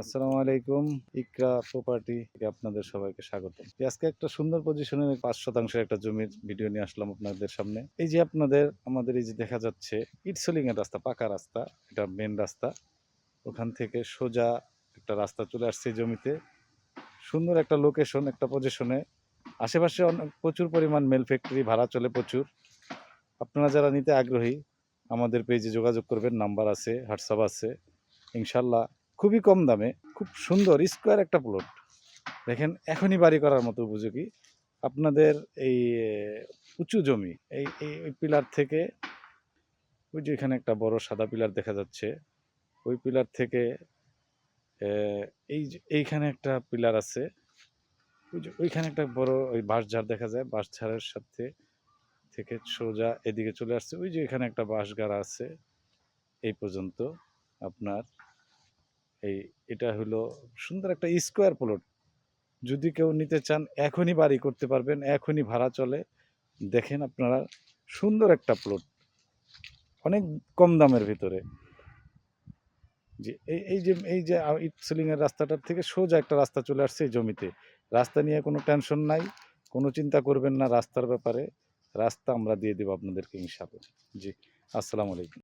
আসসালামু আলাইকুম। ইকরা প্রপার্টি আপনাদের সবাইকে স্বাগত আজকে একটা সুন্দর পজিশনের পাঁচ শতাংশের একটা জমির ভিডিও নিয়ে আসলাম আপনাদের সামনে। এই যে আপনাদের, আমাদের এই যে দেখা যাচ্ছে ইটসলিং এর রাস্তা, পাকা রাস্তা, এটা মেন রাস্তা। ওখান থেকে সোজা একটা রাস্তা চলে আসছে জমিতে। সুন্দর একটা লোকেশন একটা পজিশনে আশেপাশে অনেক, প্রচুর পরিমাণ মেল ফ্যাক্টরি ভাড়া চলে প্রচুর। আপনারা যারা নিতে আগ্রহী, আমাদের পেজে যোগাযোগ করবেন নাম্বার আছে হোয়াটসঅ্যাপ আছে। ইনশাল্লাহ খুবই কম দামে, খুব সুন্দর স্কোয়ার একটা প্লট দেখেন, এখনই বাড়ি করার মতো উপযোগী। আপনাদের এই উঁচু জমি, এই এই পিলার থেকে, ওই যে এখানে একটা বড় সাদা পিলার দেখা যাচ্ছে, ওই পিলার থেকে এই এইখানে একটা পিলার আছে। ওই যে, ওইখানে একটা বড়, ওই বাঁশঝাড় দেখা যায় বাঁশঝাড়ের সাথে থেকে সোজা এদিকে চলে আসছে। ওই যে এখানে একটা বাঁশ গাড়া আছে, এই পর্যন্ত আপনার। এই, এটা হলো সুন্দর একটা স্কোয়ার প্লট। যদি কেউ নিতে চান, এখনই বাড়ি করতে পারবেন, এখনই ভাড়া চলে। দেখেন আপনারা, সুন্দর একটা প্লট। অনেক কম দামের ভিতরে। যে, এই এই যে এই যে ইটসেলিং এর রাস্তাটার থেকে সোজা একটা রাস্তা চলে আসছে জমিতে। রাস্তা নিয়ে কোনো টেনশন নাই, কোনো চিন্তা করবেন না রাস্তার ব্যাপারে। রাস্তা আমরা দিয়ে দেবো আপনাদেরকে ইনশাআল্লাহ। জি, আসসালামু আলাইকুম।